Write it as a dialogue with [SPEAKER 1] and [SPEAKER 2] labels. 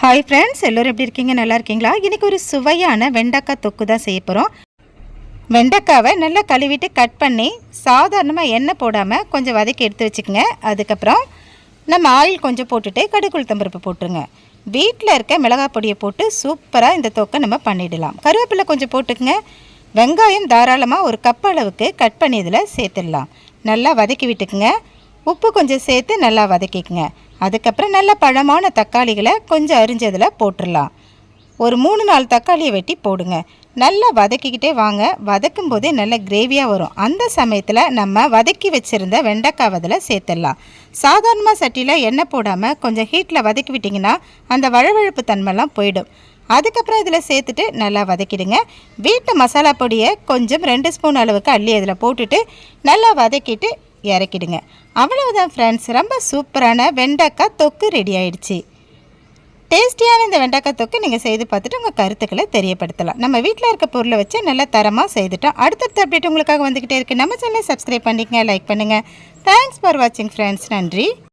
[SPEAKER 1] hi friends எல்லோரும் எப்படி இருக்கீங்க நல்லா இருக்கீங்களா இன்றைக்கி ஒரு சுவையான வெண்டைக்காய் தொக்கு தான் செய்ய போகிறோம் வெண்டைக்காவை நல்லா கழுவிட்டு கட் பண்ணி சாதாரணமாக எண்ணெய் போடாமல் கொஞ்சம் வதக்கி எடுத்து வச்சுக்கோங்க அதுக்கப்புறம் நம்ம ஆயில் கொஞ்சம் போட்டுட்டு கடுக்குள் தம்பருப்பு போட்டுருங்க வீட்டில் இருக்க மிளகாய் பொடியை போட்டு சூப்பராக இந்த தொக்கை நம்ம பண்ணிடலாம் கருவேப்பிலை கொஞ்சம் போட்டுக்கோங்க வெங்காயம் தாராளமாக ஒரு கப் அளவுக்கு கட் பண்ணி இதில் சேர்த்துடலாம் நல்லா வதக்கி விட்டுக்குங்க உப்பு கொஞ்சம் சேர்த்து நல்லா வதக்கிக்குங்க அதுக்கப்புறம் நல்ல பழமான தக்காளிகளை கொஞ்சம் அரிஞ்சதில் போட்டுடலாம் ஒரு மூணு நாலு தக்காளியை வெட்டி போடுங்க நல்லா வதக்கிக்கிட்டே வாங்க வதக்கும் போதே நல்ல கிரேவியாக வரும் அந்த சமயத்தில் நம்ம வதக்கி வச்சுருந்த வெண்டைக்காய் அதில் சேர்த்துடலாம் சாதாரணமாக சட்டியில் எண்ணெய் போடாமல் கொஞ்சம் ஹீட்டில் வதக்கி விட்டிங்கன்னா அந்த வழவழப்பு தன்மைலாம் போயிடும் அதுக்கப்புறம் இதில் சேர்த்துட்டு நல்லா வதக்கிடுங்க வீட்டு மசாலா பொடியை கொஞ்சம் ரெண்டு ஸ்பூன் அளவுக்கு அள்ளி அதில் போட்டுட்டு நல்லா வதக்கிட்டு இறக்கிடுங்க அவ்வளவுதான் ஃப்ரெண்ட்ஸ் ரொம்ப சூப்பரான வெண்டைக்காய் தொக்கு ரெடி ஆயிடுச்சு டேஸ்டியான இந்த வெண்டைக்காய் தொக்கு நீங்கள் செய்து பார்த்துட்டு உங்கள் கருத்துக்களை தெரியப்படுத்தலாம் நம்ம வீட்டில் இருக்க பொருளை வச்சு நல்லா தரமாக செய்துட்டோம் அடுத்தடுத்த அப்டேட் உங்களுக்காக வந்துக்கிட்டே இருக்குது நம்ம சேனலை சப்ஸ்கிரைப் பண்ணிக்கங்க லைக் பண்ணுங்கள் தேங்க்ஸ் ஃபார் வாட்சிங் ஃப்ரெண்ட்ஸ் நன்றி